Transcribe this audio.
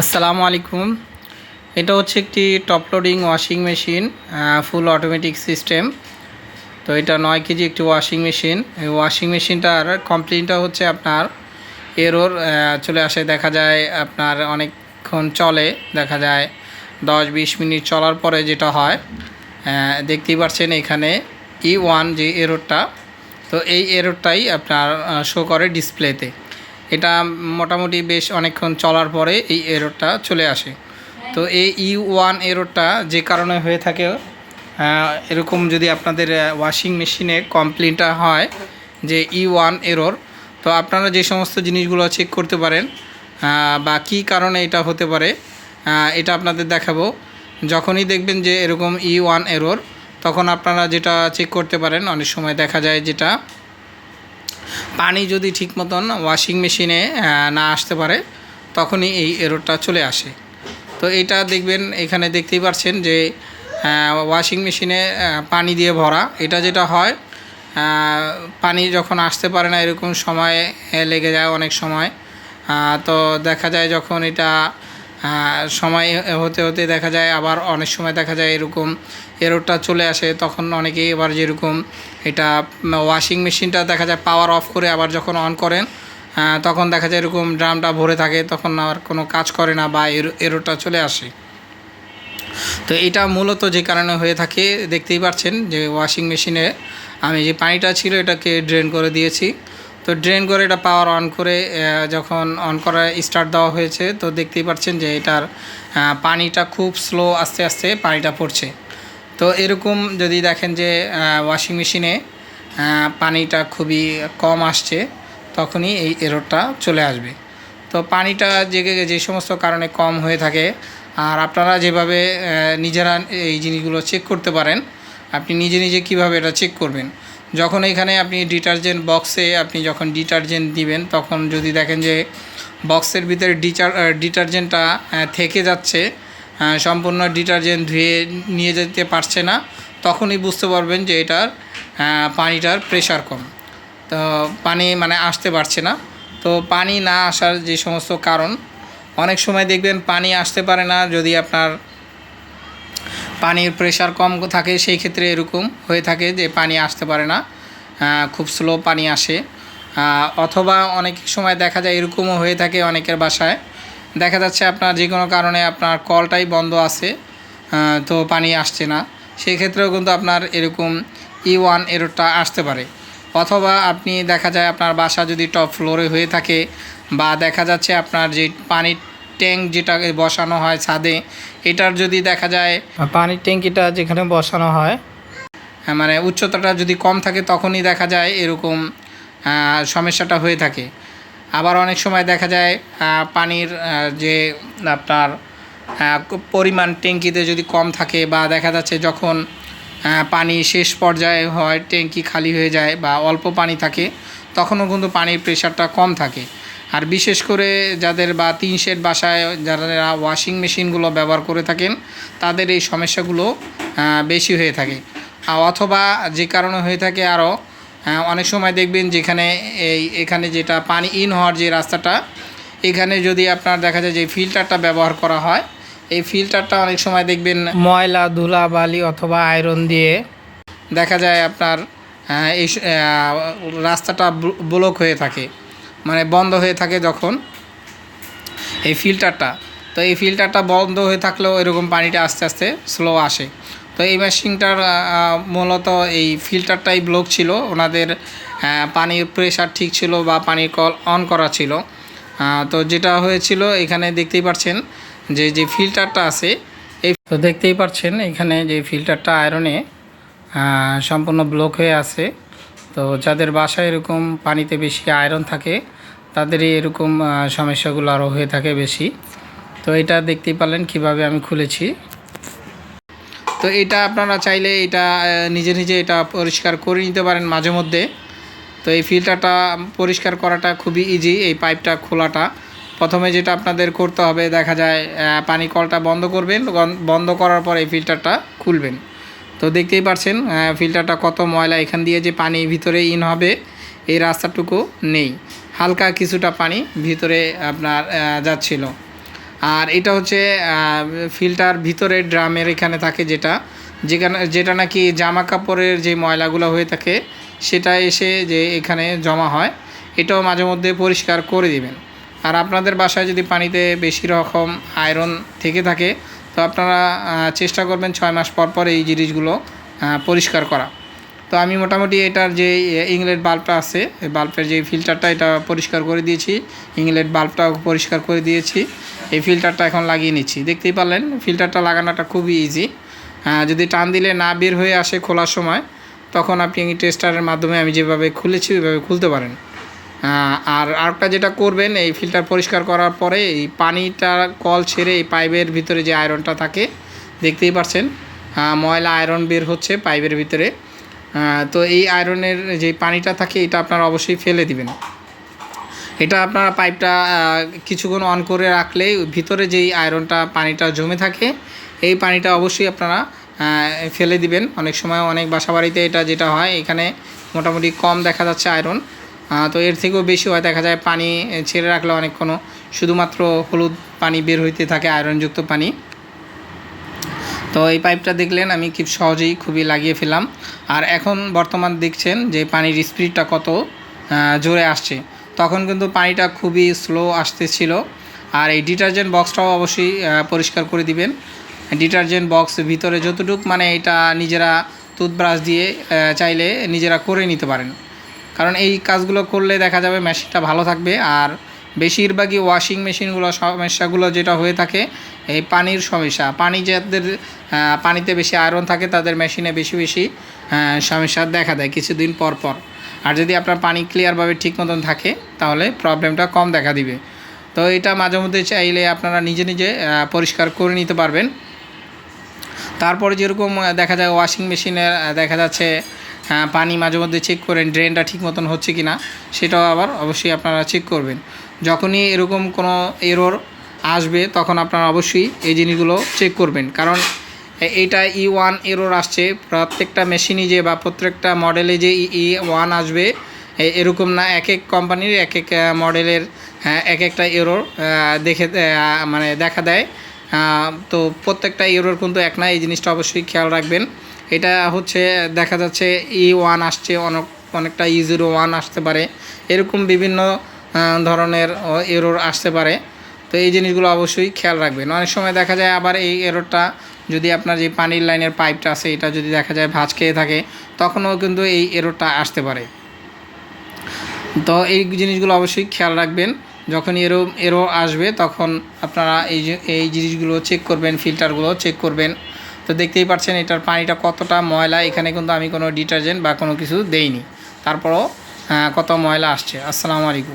আসসালামু আলাইকুম। এটা হচ্ছে একটি top loading washing machine full automatic system তো এটা নয় কেজি একটি ওয়াশিং মেশিন। এই ওয়াশিং মেশিনটার কমপ্লেনটা হচ্ছে আপনার এরোর চলে আসে, দেখা যায় আপনার অনেকক্ষণ চলে, দেখা যায় দশ বিশ মিনিট চলার পরে যেটা হয় দেখতেই পাচ্ছেন এখানে ই ওয়ান যে এরোরটা তো এই এরোরটাই আপনার শো করে ডিসপ্লেতে এটা মোটামুটি বেশ অনেকক্ষণ চলার পরে এই এরোরটা চলে আসে। তো এই ই ওয়ান এরোরটা যে কারণে হয়ে থাকে এরকম যদি আপনাদের ওয়াশিং মেশিনে কমপ্লেনটা হয় যে ই ওয়ান এরোর তো আপনারা যে সমস্ত জিনিসগুলো চেক করতে পারেন বা কী কারণে এটা হতে পারে এটা আপনাদের দেখাবো। যখনই দেখবেন যে এরকম ই ওয়ান এরোর তখন আপনারা যেটা চেক করতে পারেন, অনেক সময় দেখা যায় যেটা পানি যদি ঠিক মতন ওয়াশিং মেশিনে না আসতে পারে, তখনই এই এরোরটা চলে আসে। তো এটা দেখবেন, এখানে দেখতেই পাচ্ছেন যে ওয়াশিং মেশিনে পানি দিয়ে ভরা। এটা যেটা হয় পানি যখন আসতে পারে না এরকম সময় লেগে যায় অনেক সময়। তো দেখা যায় যখন এটা সময় হতে হতে দেখা যায়, আবার অনেক সময় দেখা যায় এরকম এরোরটা চলে আসে, তখন অনেকেই এবার যেরকম এটা ওয়াশিং মেশিনটা দেখা যায় পাওয়ার অফ করে আবার যখন অন করেন তখন দেখা যায় এরকম ড্রামটা ভরে থাকে, তখন আর কোনো কাজ করে না বা এরো এরোটা চলে আসে। তো এটা মূলত যে কারণে হয়ে থাকে, দেখতেই পাচ্ছেন যে ওয়াশিং মেশিনে আমি যে পানিটা ছিল এটাকে ড্রেন করে দিয়েছি। তো ড্রেন করে এটা পাওয়ার অন করে যখন অন করা স্টার্ট দেওয়া হয়েছে, তো দেখতেই পাচ্ছেন যে এটার পানিটা খুব স্লো আস্তে আস্তে পানিটা পড়ছে। তো এরকম যদি দেখেন যে ওয়াশিং মেশিনে পানিটা খুবই কম আসছে, তখনই এই এররটা চলে আসবে। তো পানিটা যে যে সমস্ত কারণে কম হয়ে থাকে, আর আপনারা যেভাবে নিজেরা এই জিনিসগুলো চেক করতে পারেন, আপনি নিজে নিজে কীভাবে এটা চেক করবেন। যখন এখানে আপনি ডিটারজেন্ট বক্সে আপনি যখন ডিটারজেন্ট দিবেন, তখন যদি দেখেন যে বক্সের ভিতরে ডিটার ডিটারজেন্টটা থেকে যাচ্ছে সম্পূর্ণ ডিটারজেন্ট ধুয়ে নিয়ে যেতে পারছে না, তখনই বুঝতে পারবেন যে এটার পানিটার প্রেশার কম। তো পানি মানে আসতে পারছে না। তো পানি না আসার যে সমস্ত কারণ, অনেক সময় দেখবেন পানি আসতে পারে না যদি আপনার পানির প্রেশার কম থাকে, সেই ক্ষেত্রে এরকম হয়ে থাকে যে পানি আসতে পারে না। খুব স্লো পানি আসে। অথবা অনেক সময় দেখা যায় এরকমও হয়ে থাকে অনেকের বাসায়। দেখা যাচ্ছে আপনার যে কোনো কারণে আপনার কলটাই বন্ধ আছে তো পানি আসছে না। সেই ক্ষেত্রেও কিন্তু আপনার এরকম ই ওয়ান এরোটা আসতে পারে। অথবা আপনি দেখা যায় আপনার বাসা যদি টপ ফ্লোরে হয়ে থাকে বা দেখা যাচ্ছে আপনার যে পানির ট্যাঙ্ক যেটা বসানো হয় ছাদে এটার যদি দেখা যায় পানির ট্যাঙ্কিটা যেখানে বসানো হয়। হ্যাঁ, মানে উচ্চতাটা যদি কম থাকে তখনই দেখা যায় এরকম সমস্যাটা হয়ে থাকে। আবার অনেক সময় দেখা যায় পানির যে আপনার পরিমাণ ট্যাঙ্কিতে যদি কম থাকে বা দেখা যাচ্ছে যখন পানি শেষ পর্যায়ে হয় ট্যাঙ্কি খালি হয়ে যায় বা অল্প পানি থাকে তখনও কিন্তু পানির প্রেশারটা কম থাকে। আর বিশেষ করে যাদের বা তিন শেড বাসায় যারা ওয়াশিং মেশিনগুলো ব্যবহার করে থাকেন তাদের এই সমস্যাগুলো বেশি হয়ে থাকে। অথবা যে কারণে হয়ে থাকে আরও অনেক সময় দেখবেন যেখানে এই এখানে যেটা পানি ইন হওয়ার যে রাস্তাটা এখানে যদি আপনার দেখা যায় যে ফিল্টারটা ব্যবহার করা হয় এই ফিল্টারটা অনেক সময় দেখবেন ময়লা ধুলা বালি অথবা আয়রন দিয়ে দেখা যায় আপনার এই রাস্তাটা ব্ল- ব্লক হয়ে থাকে। মানে বন্ধ হয়ে থাকে যখন এই ফিল্টারটা তো এই ফিল্টারটা বন্ধ হয়ে থাকলেও এরকম পানিটা আস্তে আস্তে স্লো আসে। তো এই মেশিনটার মূলত এই ফিল্টারটাই ব্লক ছিল। ওনাদের পানির প্রেশার ঠিক ছিল বা পানির কল অন করা ছিল। তো যেটা হয়েছিল, এখানে দেখতেই পাচ্ছেন যে যে ফিল্টারটা আছে, এই তো দেখতেই পাচ্ছেন এখানে যে ফিল্টারটা আয়রনে সম্পূর্ণ ব্লক হয়ে আছে। তো যাদের বাসায় এরকম পানিতে বেশি আয়রন থাকে তাদেরই এরকম সমস্যাগুলো আরও হয়ে থাকে বেশি। তো এটা দেখতেই পারলেন কীভাবে আমি খুলেছি। তো এটা আপনারা চাইলে এটা নিজে নিজে এটা পরিষ্কার করে নিতে পারেন মাঝে মধ্যে। তো এই ফিল্টারটা পরিষ্কার করাটা খুবই ইজি এই পাইপটা খোলাটা। প্রথমে যেটা আপনাদের করতে হবে, দেখা যায় পানি কলটা বন্ধ করবেন বন্ধ করার পর এই ফিল্টারটা খুলবেন। তো দেখতেই পারছেন ফিল্টারটা কত ময়লা এখান দিয়ে যে পানি ভিতরে ইন হবে, এই রাস্তাটুকু নেই। হালকা কিছুটা পানি ভিতরে আপনার যাচ্ছিল। আর এটা হচ্ছে ফিল্টার ভিতরে ড্রামের এখানে থাকে যেটা। যেখানে, যেটা নাকি জামা কাপড়ের যে ময়লাগুলো হয়ে থাকে, সেটা এসে যে এখানে জমা হয়, এটাও মাঝে মধ্যে পরিষ্কার করে দিবেন। আর আপনাদের বাসায় যদি পানিতে বেশি রকম আয়রন থেকে থাকে, তো আপনারা চেষ্টা করবেন ছয় মাস পর পর এই জিনিসগুলো পরিষ্কার করা। তো আমি মোটামুটি এটার যে ইংলেট বাল্বটা আছে, এই বাল্বের যে ফিল্টারটা, এটা পরিষ্কার করে দিয়েছি। ইংলেট বাল্বটাও পরিষ্কার করে দিয়েছি। এই ফিল্টারটা এখন লাগিয়ে নিচ্ছি। দেখতেই পারলেন, ফিল্টারটা লাগানোটা খুবই ইজি যদি টান দিলে না বের হয়ে আসে খোলার সময়, তখন আপনি টেস্টারের মাধ্যমে আমি যেভাবে খুলেছি, ওইভাবে খুলতে পারেন। আর আরেকটা যেটা করবেন, এই ফিল্টার পরিষ্কার করার পরে এই পানিটা, কল ছেড়ে এই পাইপের ভিতরে যে আয়রনটা থাকে, দেখতেই পাচ্ছেন ময়লা আয়রন বের হচ্ছে পাইপের ভিতরে। তো এই আয়রনের যে পানিটা থাকে, এটা আপনারা অবশ্যই ফেলে দিবেন। এটা আপনারা পাইপটা কিছুক্ষণ অন করে রাখলে ভিতরে যেই আয়রনটা পানিটা জমে থাকে, এই পানিটা অবশ্যই আপনারা ফেলে দিবেন। অনেক সময় অনেক বাসা বাড়িতে এটা যেটা হয়, এখানে মোটামুটি কম দেখা যাচ্ছে আয়রন তো এর থেকেও বেশি হয়, দেখা যায় পানি ছেড়ে রাখলে অনেকক্ষণ শুধুমাত্র হলুদ পানি বের হইতে থাকে আয়রনযুক্ত পানি। তো এই পাইপটা দেখলেন, আমি খুব সহজেই খুবই লাগিয়ে ফেলাম আর এখন বর্তমান দেখছেন যে পানির স্পিডটা কত জোরে আসছে। তখন কিন্তু পানিটা খুবই স্লো আসতেছিল। আর এই ডিটারজেন্ট বক্সটাও অবশ্যই পরিষ্কার করে দিবেন। ডিটারজেন্ট বক্স ভিতরে যতটুক মানে এটা নিজেরা টুথব্রাশ দিয়ে চাইলে নিজেরা করে নিতে পারেন। কারণ এই কাজগুলো করলে দেখা যাবে মেশিনটা ভালো থাকবে। আর বেশিরভাগই ওয়াশিং মেশিনগুলো সমস্যাগুলো যেটা হয়ে থাকে এই পানির সমস্যা। পানি যাদের পানিতে বেশি আয়রন থাকে, তাদের মেশিনে বেশি বেশি সমস্যা দেখা দেয় কিছুদিন পর পর। আর যদি আপনার পানি ক্লিয়ারভাবে ঠিক মতন থাকে, তাহলে প্রবলেমটা কম দেখা দিবে। তো এটা মাঝে মধ্যে চাইলে আপনারা নিজে নিজে পরিষ্কার করে নিতে পারবেন। তারপরে যেরকম দেখা যায় ওয়াশিং মেশিনে দেখা যাচ্ছে পানি মাঝে মধ্যে চেক করেন ড্রেনটা ঠিক মতন হচ্ছে কি না সেটাও আবার অবশ্যই আপনারা চেক করবেন। যখনই এরকম কোনো এরর আসবে, তখন আপনারা অবশ্যই এই জিনিসগুলো চেক করবেন। কারণ এ- এইটা ই ওয়ান এরর আসছে। প্রত্যেকটা মেশিনই যে বা প্রত্যেকটা মডেলে যে ই ওয়ান আসবে এরকম না, এক এক কোম্পানির এক এক মডেলের এক একটা এরর দেখে মানে দেখা দেয়। তো প্রত্যেকটা ইউরোর কিন্তু এক না, এই জিনিসটা অবশ্যই খেয়াল রাখবেন। এটা হচ্ছে, দেখা যাচ্ছে ই ওয়ান আসছে, অনেক, অনেকটা ই জিরো ওয়ান আসতে পারে। এরকম বিভিন্ন ধরনের এরর আসতে পারে। তো এই জিনিসগুলো অবশ্যই খেয়াল রাখবেন। অনেক সময় দেখা যায় আবার এই এররটা যদি আপনার যে পানির লাইনের পাইপটা আছে, এটা যদি দেখা যায় ভাঁজ খেয়ে থাকে, তখনও কিন্তু এই এররটা আসতে পারে। তো এই জিনিসগুলো অবশ্যই খেয়াল রাখবেন। যখন এরো এরো আসবে, তখন আপনারা এই এই জিনিসগুলো চেক করবেন ফিল্টারগুলো চেক করবেন। তো দেখতেই পাচ্ছেন এটার পানিটা কতটা ময়লা, এখানে কিন্তু আমি কোনো ডিটারজেন্ট বা কোনো কিছু দেইনি। তারপরও কত ময়লা আসছে। আসসালামু আলাইকুম।